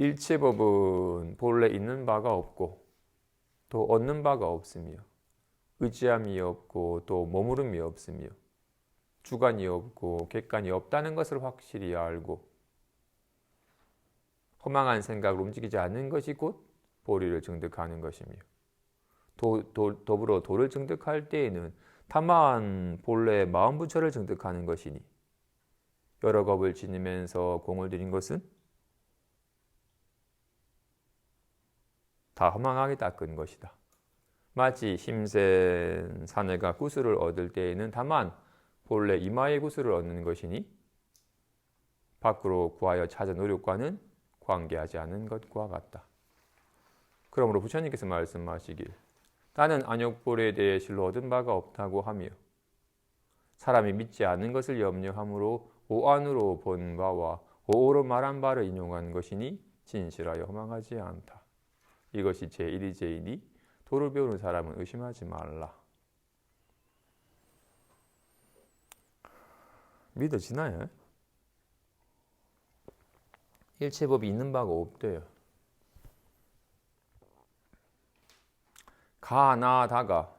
일체법은 본래 있는 바가 없고 또 얻는 바가 없으며 의지함이 없고 또 머무름이 없으며 주관이 없고 객관이 없다는 것을 확실히 알고 허망한 생각을 움직이지 않는 것이 곧 보리를 증득하는 것이며 도, 도, 더불어 도를 증득할 때에는 다만 본래 마음 부처를 증득하는 것이니 여러 겁을 지니면서 공을 들인 것은 다 허망하게 닦은 것이다. 마치 힘센 사내가 구슬을 얻을 때에는 다만 본래 이마의 구슬을 얻는 것이니 밖으로 구하여 찾은 노력과는 관계하지 않은 것과 같다. 그러므로 부처님께서 말씀하시길 나는 안욕보리에 대해 실로 얻은 바가 없다고 하며 사람이 믿지 않는 것을 염려함으로 오안으로 본 바와 오오로 말한 바를 인용한 것이니 진실하여 허망하지 않다. 이것이 제1이제이니 도를 배우는 사람은 의심하지 말라. 믿어지나요? 일체법이 있는 바가 없대요. 가나다가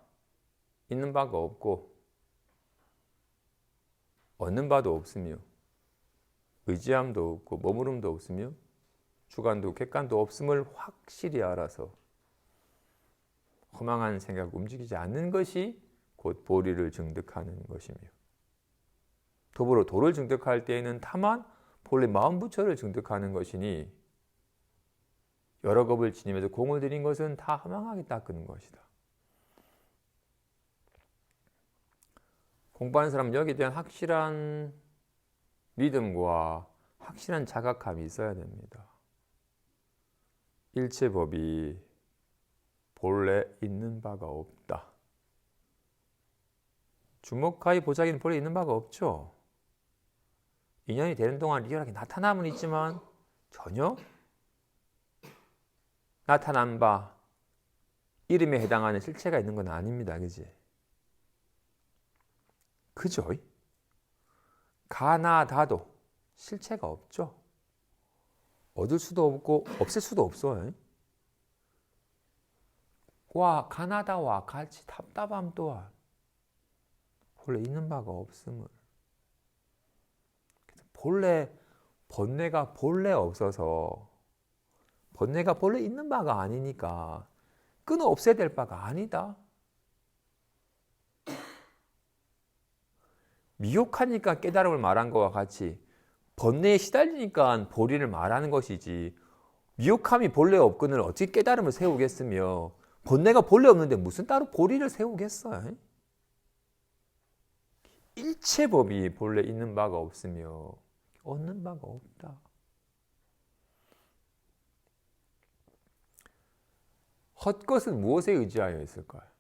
있는 바가 없고 얻는 바도 없으며 의지함도 없고 머무름도 없으며 주관도 객관도 없음을 확실히 알아서 허망한 생각 움직이지 않는 것이 곧 보리를 증득하는 것이며 더불어 도를 증득할 때에는 다만 본래 마음 부처를 증득하는 것이니 여러 겁을 지니면서 공을 들인 것은 다 허망하게 닦는 것이다. 공부하는 사람은 여기에 대한 확실한 믿음과 확실한 자각함이 있어야 됩니다. 일체법이 본래 있는 바가 없다. 주목하이 보자기는 본래 있는 바가 없죠. 인연이 되는 동안 리얼하게 나타남은 있지만 전혀 나타난 바 이름에 해당하는 실체가 있는 건 아닙니다. 그지? 그죠? 가나다도 실체가 없죠. 얻을 수도 없고 없앨 수도 없어요. 와 가나다와 같이 답답함 또한 본래 있는 바가 없음을 본래 번뇌가 본래 없어서 번뇌가 본래 있는 바가 아니니까 끊어 없애야 될 바가 아니다. 미혹하니까 깨달음을 말한 것과 같이 번뇌에 시달리니까 보리를 말하는 것이지 미혹함이 본래 없건을 어떻게 깨달음을 세우겠으며 번뇌가 본래 없는데 무슨 따로 보리를 세우겠어요? 일체 법이 본래 있는 바가 없으며 얻는 바가 없다. 헛것은 무엇에 의지하여 있을까요?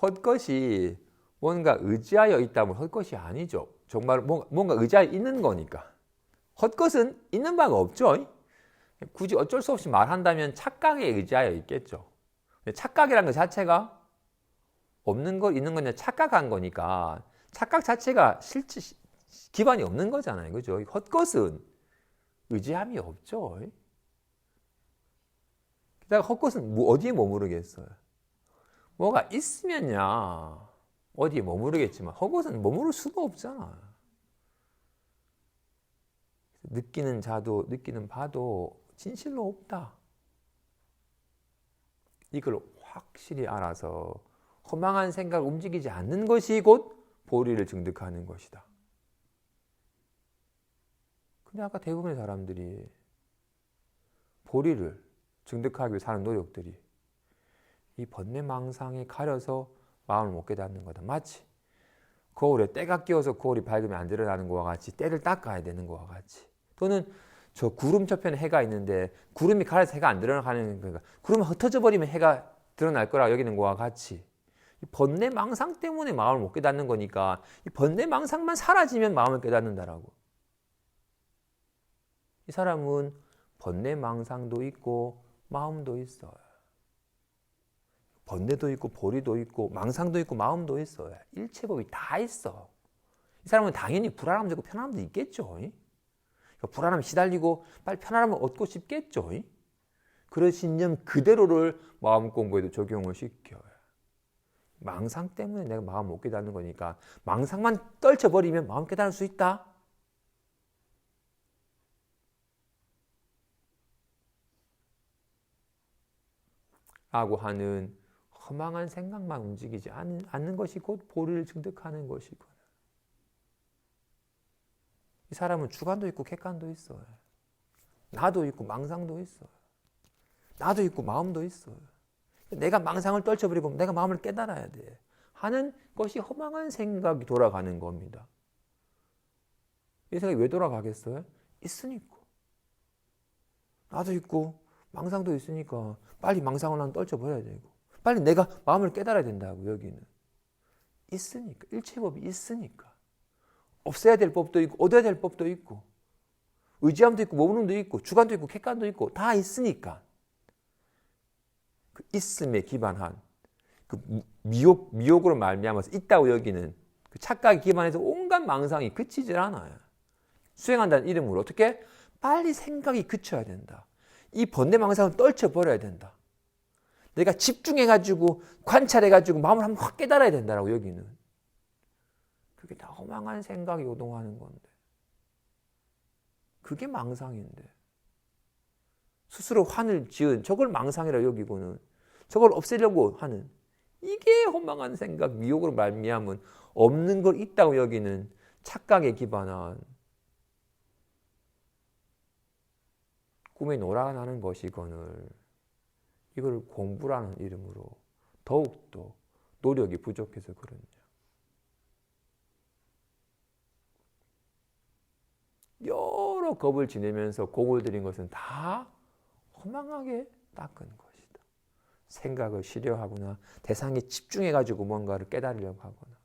헛, 헛것이 뭔가 의지하여 있다면 헛것이 아니죠. 정말 뭔가 의지하여 있는 거니까. 헛것은 있는 바가 없죠. 굳이 어쩔 수 없이 말한다면 착각에 의지하여 있겠죠. 착각이라는 것 자체가 없는 거 있는 거냐 착각한 거니까 착각 자체가 실제 기반이 없는 거잖아요. 그죠? 헛것은 의지함이 없죠. 게다가 헛것은 뭐 어디에 머무르겠어요? 뭐가 있으면야 어디에 머무르겠지만 헛것은 머무를 수가 없잖아. 느끼는 자도 느끼는 바도 진실로 없다. 이걸 확실히 알아서 허망한 생각 움직이지 않는 것이 곧 보리를 증득하는 것이다. 근데 아까 대부분의 사람들이 보리를 증득하기 위해 사는 노력들이 이 번뇌망상에 가려서 마음을 못 깨닫는 거다. 마치 거울에 때가 끼어서 거울이 밝으면 안 드러나는 것과 같이 때를 닦아야 되는 것과 같이 또는 저 구름 저편에 해가 있는데 구름이 가려서 해가 안 드러나는 거니까 구름이 흩어져 버리면 해가 드러날 거라 여기는 것과 같이 이 번뇌 망상 때문에 마음을 못 깨닫는 거니까 이 번뇌 망상만 사라지면 마음을 깨닫는다라고. 이 사람은 번뇌 망상도 있고 마음도 있어요. 번뇌도 있고 보리도 있고 망상도 있고 마음도 있어요. 일체법이 다 있어. 이 사람은 당연히 불안함도 있고 편안함도 있겠죠. 그러니까 불안함 시달리고 빨리 편안함을 얻고 싶겠죠. 그런 신념 그대로를 마음 공부에도 적용을 시켜요. 망상 때문에 내가 마음 못 깨닫는 거니까 망상만 떨쳐버리면 마음 깨달을 수 있다. 라고 하는 허망한 생각만 움직이지 않는, 것이 곧 보리를 증득하는 것이구나. 이 사람은 주관도 있고 객관도 있어요. 나도 있고 망상도 있어요. 나도 있고 마음도 있어요. 내가 망상을 떨쳐버리고 내가 마음을 깨달아야 돼. 하는 것이 허망한 생각이 돌아가는 겁니다. 이 생각이 왜 돌아가겠어요? 있으니까. 나도 있고 망상도 있으니까 빨리 망상을 난 떨쳐버려야 되고 빨리 내가 마음을 깨달아야 된다고 여기는. 있으니까. 일체법이 있으니까. 없애야 될 법도 있고 얻어야 될 법도 있고 의지함도 있고 모음도 있고 주관도 있고 객관도 있고 다 있으니까 그 있음에 기반한 그 미혹 미혹으로 말미암아서 있다고 여기는 그 착각에 기반해서 온갖 망상이 그치질 않아요. 수행한다는 이름으로 어떻게 빨리 생각이 그쳐야 된다. 이 번뇌 망상을 떨쳐 버려야 된다. 내가 집중해 가지고 관찰해 가지고 마음을 한번 확 깨달아야 된다라고 여기는. 그게 다 허망한 생각이 요동하는 건데. 그게 망상인데. 스스로 환을 지은 저걸 망상이라 여기고는 저걸 없애려고 하는 이게 허망한 생각, 미혹으로 말미암은 없는 걸 있다고 여기는 착각에 기반한 꿈에 놀아나는 것이거늘 이걸 공부라는 이름으로 더욱더 노력이 부족해서 그렇냐. 여러 겁을 지내면서 공을 들인 것은 다 허망하게 닦은 것이다. 생각을 쉬려하거나 대상에 집중해가지고 뭔가를 깨달으려고 하거나.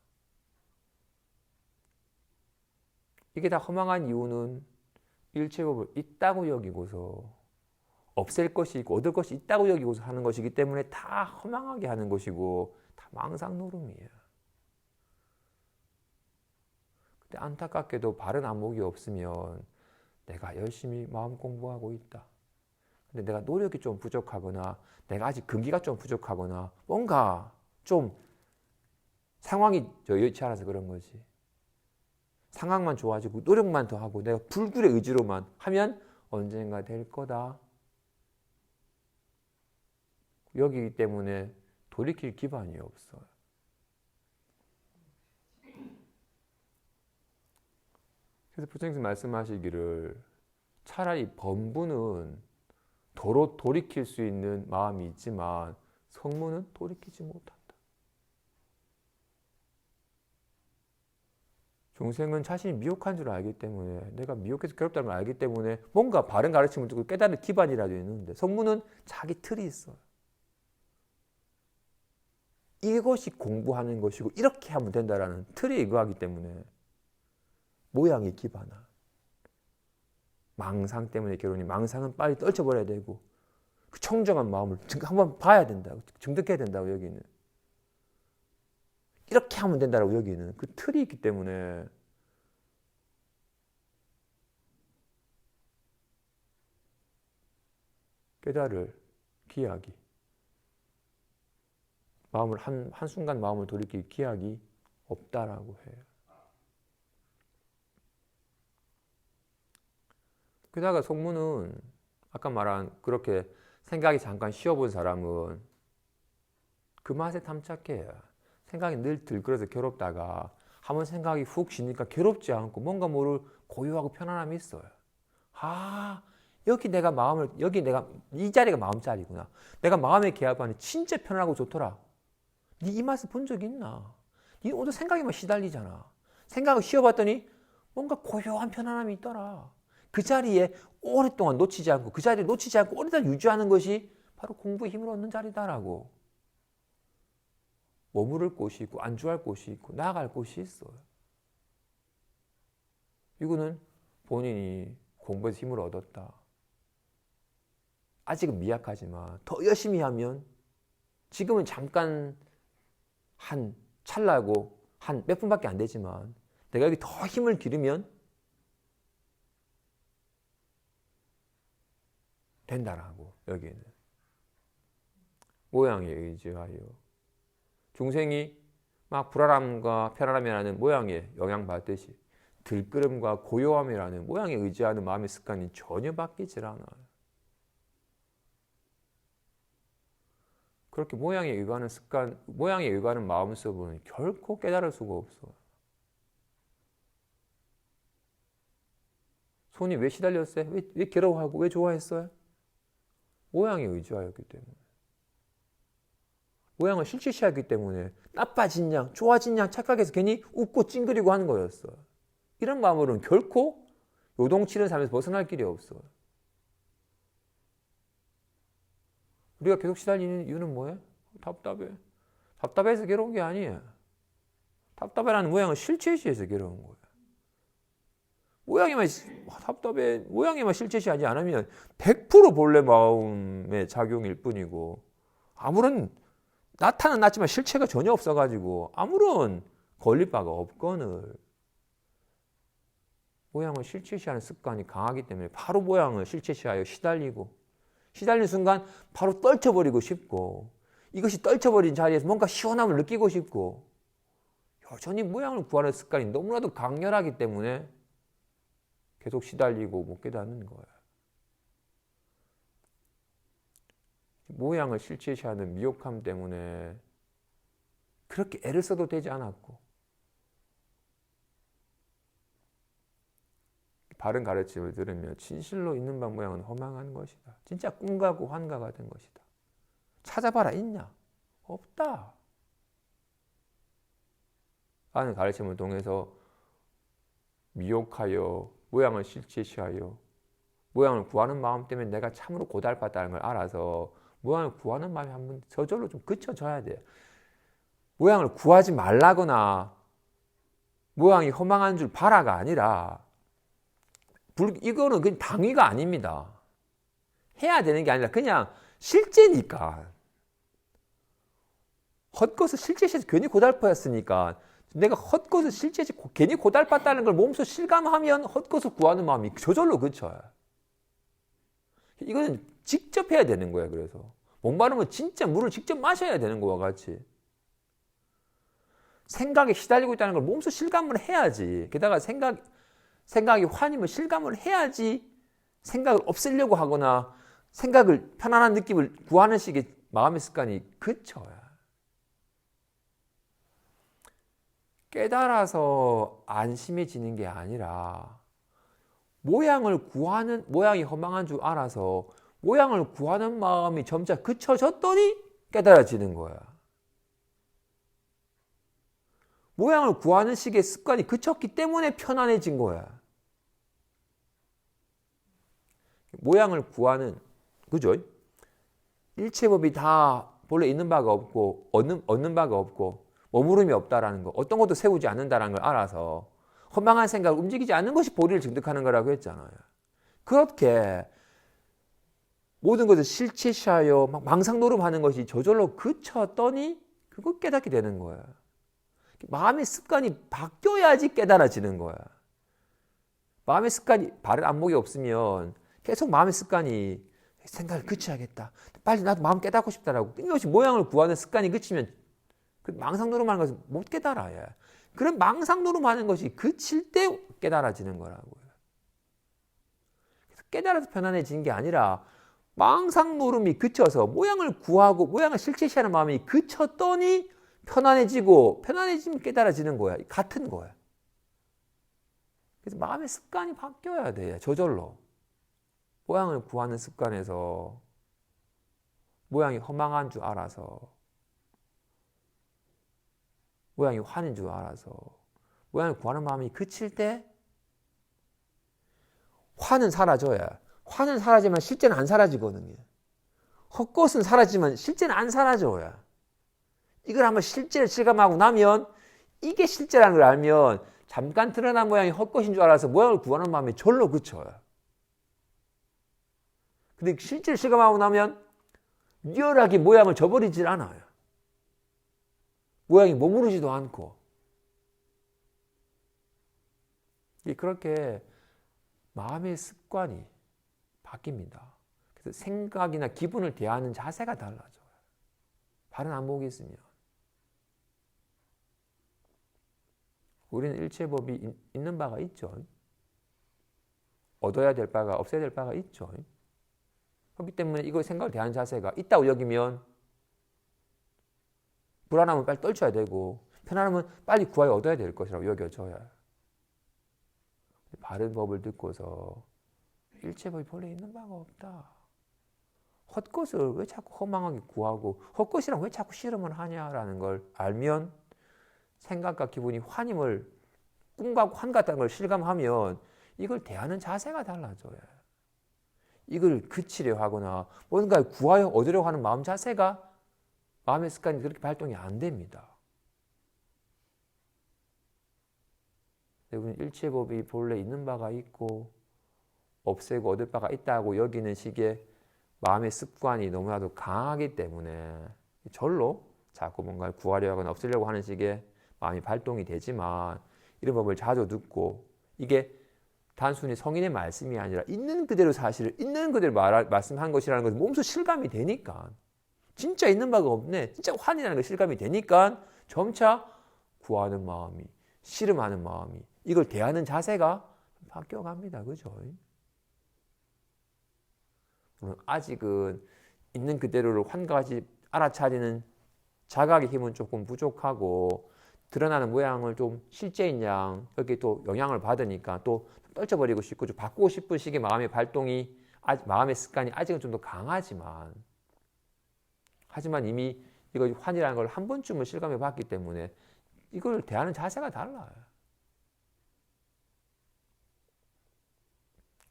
이게 다 허망한 이유는 일체법을 있다고 여기고서 없앨 것이 있고 얻을 것이 있다고 여기고서 하는 것이기 때문에 다 허망하게 하는 것이고 다 망상 노름이에요. 근데 안타깝게도 바른 안목이 없으면 내가 열심히 마음 공부하고 있다. 근데 내가 노력이 좀 부족하거나 내가 아직 근기가 좀 부족하거나 뭔가 좀 상황이 여의치 않아서 그런 거지. 상황만 좋아지고 노력만 더 하고 내가 불굴의 의지로만 하면 언젠가 될 거다. 여기기 때문에 돌이킬 기반이 없어요. 그래서 부처님께서 말씀하시기를 차라리 범부는 도로 돌이킬 수 있는 마음이 있지만 성문은 돌이키지 못한다. 중생은 자신이 미혹한 줄 알기 때문에 내가 미혹해서 괴롭다는 걸 알기 때문에 뭔가 바른 가르침을 듣고 깨달을 기반이라도 있는데 성문은 자기 틀이 있어요. 이것이 공부하는 것이고 이렇게 하면 된다라는 틀에 의거하기 때문에 모양이 기반한 망상 때문에 결혼이 망상은 빨리 떨쳐버려야 되고 그 청정한 마음을 한번 봐야 된다고 증득해야 된다고 여기는. 이렇게 하면 된다라고 여기는 그 틀이 있기 때문에 깨달을 기약이 마음을 한, 한순간 마음을 돌이킬 기약이 없다라고 해요. 게다가 속문은 아까 말한 그렇게 생각이 잠깐 쉬어본 사람은 그 맛에 탐착해요. 생각이 늘 들끓어서 괴롭다가 한번 생각이 훅 쉬니까 괴롭지 않고 뭔가 모를 고요하고 편안함이 있어요. 아, 여기 내가 마음을, 여기 내가, 이 자리가 마음 자리구나. 내가 마음에 개합하는 진짜 편안하고 좋더라. 네 이 맛을 본 적 있나? 네 오늘 생각에만 시달리잖아. 생각을 쉬어봤더니 뭔가 고요한 편안함이 있더라. 그 자리에 오랫동안 놓치지 않고 그 자리에 놓치지 않고 오랫동안 유지하는 것이 바로 공부의 힘을 얻는 자리다라고. 머무를 곳이 있고 안주할 곳이 있고 나아갈 곳이 있어요. 이거는 본인이 공부에서 힘을 얻었다. 아직은 미약하지만 더 열심히 하면 지금은 잠깐 한 찰나고 한 몇 분밖에 안 되지만 내가 여기 더 힘을 기르면 된다라고 여기는 모양에 의지하여 중생이 막 불안함과 편안함이라는 모양에 영향받듯이 들끓음과 고요함이라는 모양에 의지하는 마음의 습관이 전혀 바뀌질 않아요. 그렇게 모양에 의거하는 습관, 모양에 의거하는 마음속은 결코 깨달을 수가 없어요. 손이 왜 시달렸어요? 왜, 왜 괴로워하고 왜 좋아했어요? 모양에 의지하였기 때문에. 모양을 실체시하기 때문에 나빠진 양, 좋아진 양 착각해서 괜히 웃고 찡그리고 하는 거였어요. 이런 마음으로는 결코 요동치는 삶에서 벗어날 길이 없어요. 우리가 계속 시달리는 이유는 뭐예요? 답답해. 답답해서 괴로운 게 아니에요. 답답해라는 모양은 실체시해서 괴로운 거예요. 모양에만 답답해, 모양에만 실체시하지 않으면 100% 본래 마음의 작용일 뿐이고 아무런 나타는 났지만 실체가 전혀 없어가지고 아무런 걸릴 바가 없거늘 모양을 실체시하는 습관이 강하기 때문에 바로 모양을 실체시하여 시달리고 시달리는 순간 바로 떨쳐버리고 싶고 이것이 떨쳐버린 자리에서 뭔가 시원함을 느끼고 싶고 여전히 모양을 구하는 습관이 너무나도 강렬하기 때문에 계속 시달리고 못 깨닫는 거예요. 모양을 실체시하는 미혹함 때문에 그렇게 애를 써도 되지 않았고 바른 가르침을 들으며 진실로 있는 방 모양은 허망한 것이다. 진짜 꿈과고 환가가 된 것이다. 찾아봐라 있냐? 없다. 하는 가르침을 통해서 미혹하여 모양을 실체시하여 모양을 구하는 마음 때문에 내가 참으로 고달팠다는 걸 알아서 모양을 구하는 마음이 한번 저절로 좀 그쳐져야 돼. 모양을 구하지 말라거나 모양이 허망한 줄 바라가 아니라 불, 이거는 그냥 당위가 아닙니다. 해야 되는 게 아니라 그냥 실제니까. 헛것을 실제시해서 괜히 고달파였으니까 내가 헛것을 실제시 괜히 고달팠다는 걸 몸소 실감하면 헛것을 구하는 마음이 저절로 그쳐요. 이거는 직접 해야 되는 거야. 그래서 목마르면 진짜 물을 직접 마셔야 되는 거와 같이 생각에 시달리고 있다는 걸 몸소 실감을 해야지. 게다가 생각 생각이 환이면 실감을 해야지 생각을 없애려고 하거나 생각을 편안한 느낌을 구하는 식의 마음의 습관이 그쳐요. 깨달아서 안심해지는 게 아니라 모양을 구하는 모양이 허망한 줄 알아서 모양을 구하는 마음이 점차 그쳐졌더니 깨달아지는 거야. 모양을 구하는 식의 습관이 그쳤기 때문에 편안해진 거야. 모양을 구하는 그죠? 일체법이 다 본래 있는 바가 없고 얻는, 얻는 바가 없고 머무름이 없다라는 거 어떤 것도 세우지 않는다라는 걸 알아서 허망한 생각을 움직이지 않는 것이 보리를 증득하는 거라고 했잖아요. 그렇게 모든 것을 실체시하여 막 망상 노름하는 것이 저절로 그쳤더니 그거 깨닫게 되는 거야. 마음의 습관이 바뀌어야지 깨달아지는 거야. 마음의 습관이 바른 안목이 없으면 계속 마음의 습관이 생각을 그쳐야겠다. 빨리 나도 마음 깨닫고 싶다라고 끊임없이 모양을 구하는 습관이 그치면 그 망상노름하는 것을 못 깨달아야. 그런 망상노름하는 것이 그칠 때 깨달아지는 거라고요. 깨달아서 편안해지는 게 아니라 망상노름이 그쳐서 모양을 구하고 모양을 실체시하는 마음이 그쳤더니 편안해지고 편안해지면 깨달아지는 거야. 같은 거야. 그래서 마음의 습관이 바뀌어야 돼. 저절로. 모양을 구하는 습관에서 모양이 허망한 줄 알아서 모양이 환인 줄 알아서 모양을 구하는 마음이 그칠 때 화는 사라져야 화는 사라지면 실제는 안 사라지거든요. 헛것은 사라지면 실제는 안 사라져야. 이걸 한번 실제를 실감하고 나면 이게 실제라는 걸 알면 잠깐 드러난 모양이 헛것인 줄 알아서 모양을 구하는 마음이 절로 그쳐요. 근데 실제를 실감하고 나면 리얼하게 모양을 저버리질 않아요. 모양이 머무르지도 않고 이 그렇게 마음의 습관이 바뀝니다. 그래서 생각이나 기분을 대하는 자세가 달라져요. 바른 안목이 있으면. 우리는 일체법이 있- 있는 바가 있죠. 얻어야 될 바가 없어야 될 바가 있죠. 그렇기 때문에 이걸 생각을 대하는 자세가 있다고 여기면 불안하면 빨리 떨쳐야 되고 편안하면 빨리 구하여 얻어야 될 것이라고 여겨져야 바른 법을 듣고서 일체법이 본래 있는 바가 없다. 헛것을 왜 자꾸 허망하게 구하고 헛것이랑 왜 자꾸 씨름을 하냐라는 걸 알면 생각과 기분이 환임을 꿈과 환 같다는 걸 실감하면 이걸 대하는 자세가 달라져요. 이걸 그치려 하거나 뭔가 구하여 얻으려고 하는 마음 자세가 마음의 습관이 그렇게 발동이 안 됩니다. 여러분 일체법이 본래 있는 바가 있고 없애고 얻을 바가 있다고 여기는 식의 마음의 습관이 너무나도 강하기 때문에 절로 자꾸 뭔가를 구하려 하거나 없애려고 하는 식의 마음이 발동이 되지만 이런 법을 자주 듣고 이게 단순히 성인의 말씀이 아니라 있는 그대로 사실을 있는 그대로 말, 말씀한 것이라는 것은 몸소 실감이 되니까. 진짜 있는 바가 없네. 진짜 환이라는 게 실감이 되니까 점차 구하는 마음이 씨름하는 마음이 이걸 대하는 자세가 바뀌어갑니다. 그죠? 물론 아직은 있는 그대로를 환가지 알아차리는 자각의 힘은 조금 부족하고 드러나는 모양을 좀 실제인 양 여기 또 영향을 받으니까 또 떨쳐버리고 싶고 좀 바꾸고 싶은 식의 마음의 발동이 아, 마음의 습관이 아직은 좀 더 강하지만 하지만 이미 이거 환이라는 걸 한 번쯤은 실감해 봤기 때문에 이걸 대하는 자세가 달라요.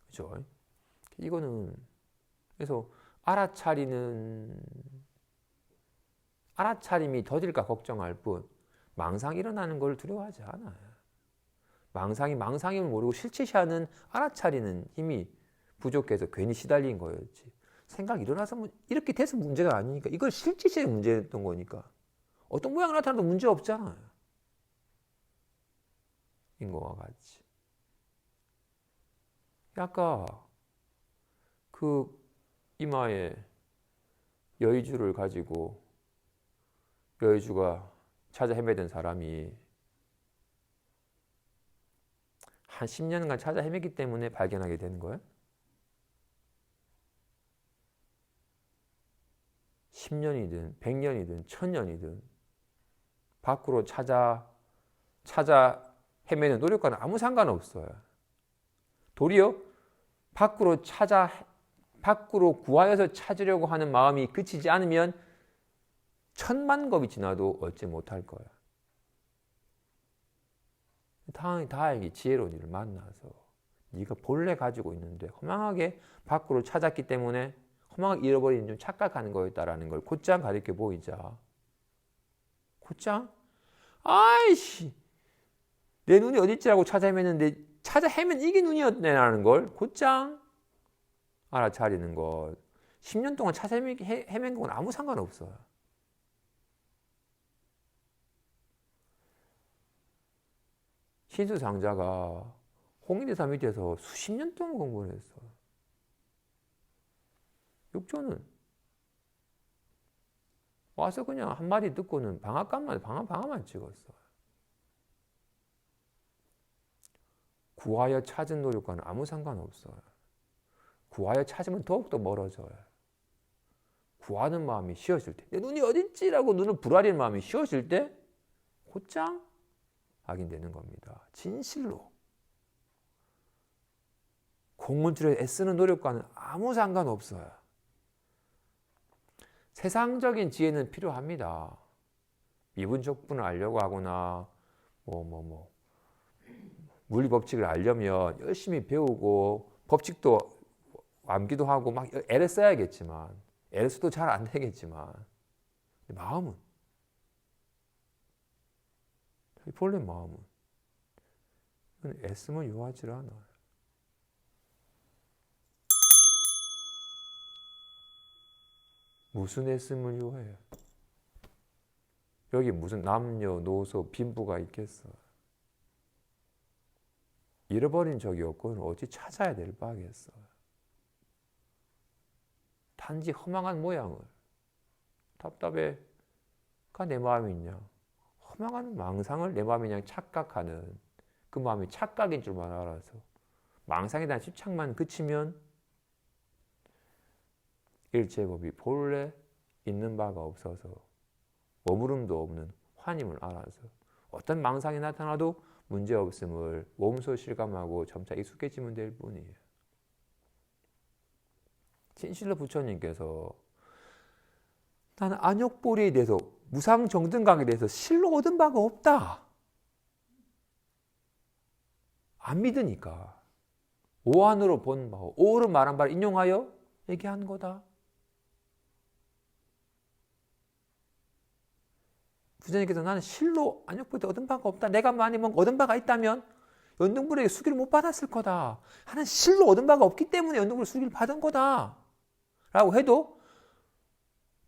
그죠? 이거는 그래서 알아차리는 알아차림이 더딜까 걱정할 뿐 망상 일어나는 걸 두려워하지 않아요. 망상이 망상임을 모르고 실체시하는 알아차리는 힘이 부족해서 괜히 시달린 거였지. 생각 일어나서 뭐 이렇게 돼서 문제가 아니니까 이걸 실체시의 문제였던 거니까 어떤 모양이 나타나도 문제 없잖아요. 인거와 같이. 아까 그 이마에 여의주를 가지고 여의주가 찾아 헤매던 사람이 한 10년간 찾아 헤매기 때문에 발견하게 되는 거예요? 10년이든 100년이든 1000년이든 밖으로 찾아 찾아 헤매는 노력과는 아무 상관없어요. 도리어 밖으로 찾아 밖으로 구하여서 찾으려고 하는 마음이 그치지 않으면 천만 겁이 지나도 얻지 못할 거야. 다행히 다행히 지혜로운 이를 만나서 네가 본래 가지고 있는데 허망하게 밖으로 찾았기 때문에 허망하게 잃어버리는 좀 착각하는 거였다라는 걸 곧장 가르쳐 보이자. 곧장? 아이씨 내 눈이 어딨지라고 찾아 헤맸는데 찾아 헤맨 이게 눈이었네라는 걸 곧장 알아차리는 것. 10년 동안 찾아 헤맨 건 아무 상관없어요. 신수상자가 홍인대사 밑에서 수십 년 동안 공부를 했어요. 육조는 와서 그냥 한마디 듣고는 방앗간만 방앗 방앗만 찍었어요. 구하여 찾은 노력과는 아무 상관없어요. 구하여 찾으면 더욱더 멀어져요. 구하는 마음이 쉬어질 때, 내 눈이 어딨지라고 눈을 부라리는 마음이 쉬어질 때, 곧장 확인되는 겁니다. 진실로. 공문줄에 애쓰는 노력과는 아무 상관없어요. 세상적인 지혜는 필요합니다. 미분적분을 알려고 하거나, 뭐, 뭐, 뭐, 물리 법칙을 알려면 열심히 배우고, 법칙도 암기도 하고, 막 애를 써야겠지만, 애를 써도 잘 안 되겠지만, 마음은 본래 마음은 애씀을 요하지 않아요. 무슨 애씀을 요해요? 여기 무슨 남녀, 노소, 빈부가 있겠어? 잃어버린 적이 없고 어찌 찾아야 될 바겠어. 단지 허망한 모양을 답답해. 가 내 마음이 있냐? 허망한 망상을 내 마음이 그냥 착각하는 그 마음이 착각인 줄만 알아서 망상에 대한 집착만 그치면 일제법이 본래 있는 바가 없어서 머무름도 없는 환임을 알아서 어떤 망상이 나타나도 문제 없음을 몸소 실감하고 점차 익숙해지면 될 뿐이에요. 진실로 부처님께서 나는 안욕보리에 대해서 무상 정등각에 대해서 실로 얻은 바가 없다. 안 믿으니까 오한으로 본 바, 오로 말한 바를 인용하여 얘기한 거다. 부처님께서 나는 실로 안욕보리 얻은 바가 없다. 내가 많이 뭔 얻은 바가 있다면 연등불에게 수기를 못 받았을 거다. 하는 실로 얻은 바가 없기 때문에 연등불 수기를 받은 거다. 라고 해도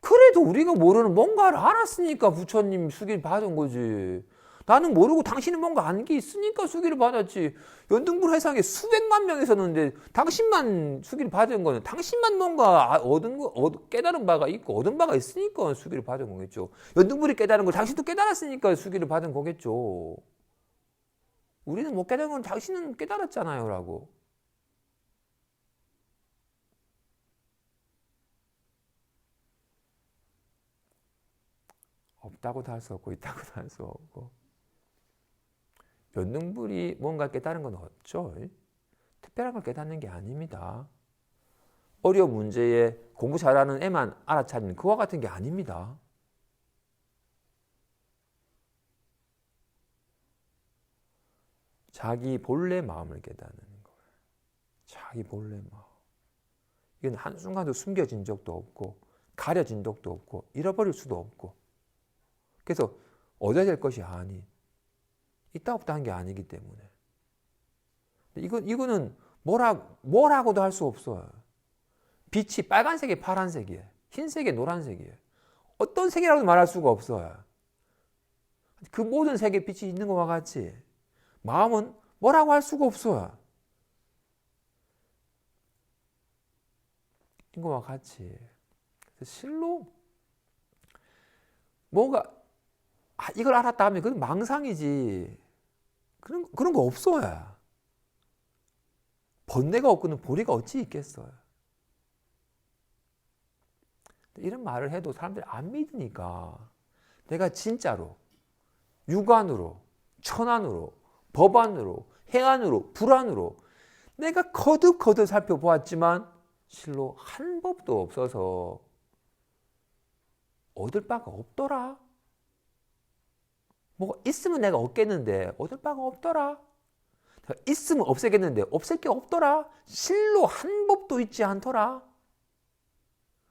그래도 우리가 모르는 뭔가를 알았으니까 부처님 수기를 받은 거지. 나는 모르고 당신은 뭔가 아는 게 있으니까 수기를 받았지. 연등불 해상에 수백만 명이 었는데 당신만 수기를 받은 거는 당신만 뭔가 아, 얻은 거, 얻, 깨달은 바가 있고 얻은 바가 있으니까 수기를 받은 거겠죠. 연등불이 깨달은 걸 당신도 깨달았으니까 수기를 받은 거겠죠. 우리는 못 깨달은 건 당신은 깨달았잖아요. 라고. 없다고도 할 수 없고 있다고도 할 수 없고 연등불이 뭔가 깨달은 건 없죠. 특별한 걸 깨닫는 게 아닙니다. 어려운 문제에 공부 잘하는 애만 알아차리는 그와 같은 게 아닙니다. 자기 본래 마음을 깨닫는 거예요. 자기 본래 마음. 이건 한순간도 숨겨진 적도 없고 가려진 적도 없고 잃어버릴 수도 없고 그래서 얻어야 될 것이 아닌 있다 없다 한 게 아니기 때문에 이거 이거는 뭐라 뭐라고도 할 수 없어요. 빛이 빨간색에 파란색이에요. 흰색에 노란색이에요. 어떤 색이라고도 말할 수가 없어요. 그 모든 색의 빛이 있는 것과 같이 마음은 뭐라고 할 수가 없어요. 이거와 같이 실로 뭔가 아, 이걸 알았다 하면 그건 망상이지. 그런, 그런 거 없어요. 번뇌가 없고는 보리가 어찌 있겠어요. 이런 말을 해도 사람들이 안 믿으니까 내가 진짜로 육안으로, 천안으로, 법안으로, 해안으로, 불안으로 내가 거듭거듭 살펴보았지만 실로 한 법도 없어서 얻을 바가 없더라. 뭐 있으면 내가 얻겠는데 얻을 바가 없더라. 있으면 없애겠는데 없앨 게 없더라. 실로 한 법도 있지 않더라.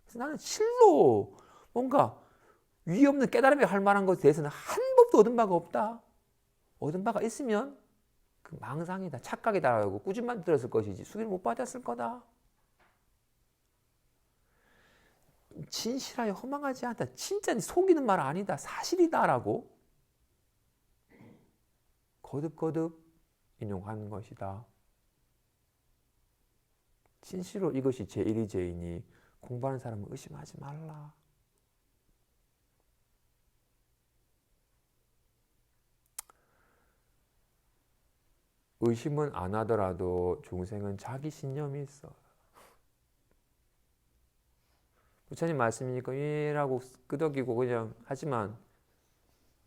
그래서 나는 실로 뭔가 위 없는 깨달음이 할 만한 것에 대해서는 한 법도 얻은 바가 없다. 얻은 바가 있으면 그 망상이다, 착각이다라고 꾸준만 들었을 것이지 수기를 못 받았을 거다. 진실하여 허망하지 않다. 진짜 속이는 말 아니다. 사실이다라고 거듭거듭 인용하는 것이다. 진실로 이것이 제1이 제이니 공부하는 사람은 의심하지 말라. 의심은 안 하더라도 중생은 자기 신념이 있어. 부처님 말씀이니까 이라고 끄덕이고 그냥 하지만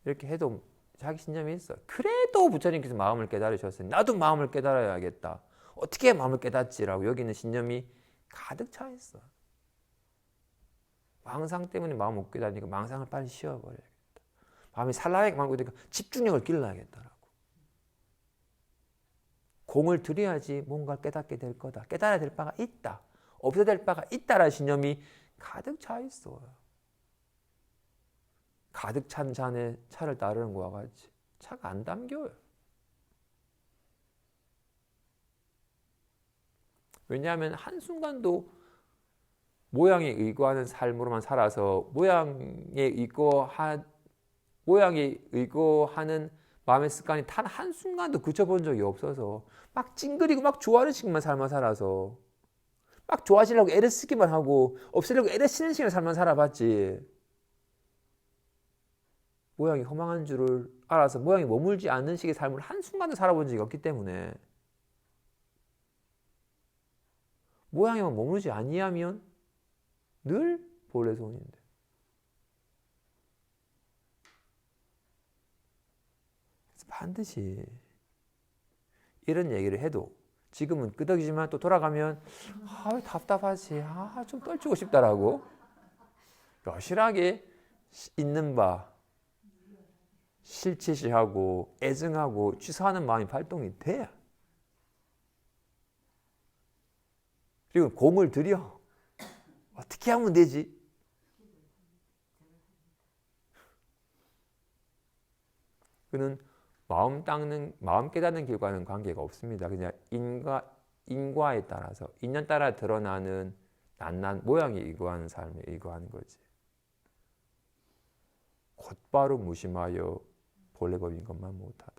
이렇게 해도 자기 신념이 있어. 그래도 부처님께서 마음을 깨달으셨으니 나도 마음을 깨달아야겠다. 어떻게 마음을 깨닫지라고 여기는 신념이 가득 차 있어. 망상 때문에 마음 못 깨닫으니까 망상을 빨리 씌워버려야겠다. 마음이 살라하게 말고 있으니까 집중력을 길러야겠다라고. 공을 들여야지 뭔가 깨닫게 될 거다. 깨달아야 될 바가 있다. 없어야 될 바가 있다라는 신념이 가득 차 있어요. 가득 찬 잔에 차를 따르는 것과 같이 차가 안 담겨요. 왜냐하면 한순간도 모양에 의거하는 삶으로만 살아서 모양에 의거하 모양에 의거하는 마음의 습관이 단 한순간도 그쳐본 적이 없어서 막 찡그리고 막 좋아하는 식만 삶아 살아서 막 좋아지려고 애를 쓰기만 하고 없애려고 애를 쓰는 식의 삶만 살아봤지 모양이 허망한 줄을 알아서 모양이 머물지 않는 식의 삶을 한순간도 살아본 적이 없기 때문에. 모양에만 머무르지 아니하면 늘 본래 손인데. 그래서 반드시 이런 얘기를 해도 지금은 끄덕이지만 또 돌아가면 아왜 답답하지? 아좀 떨치고 싶다라고 여실하게 시- 있는 바 실체시하고 애증하고 취사하는 마음이 발동이 돼야 그리고 공을 들여 어떻게 하면 되지? 그는 마음 닦는 마음 깨닫는 길과는 관계가 없습니다. 그냥 인과 인과에 따라서 인연 따라 드러나는 낱낱 모양이 이거하는 삶에 이거하는 거지. 곧바로 무심하여 본래 법인 것만 못하다.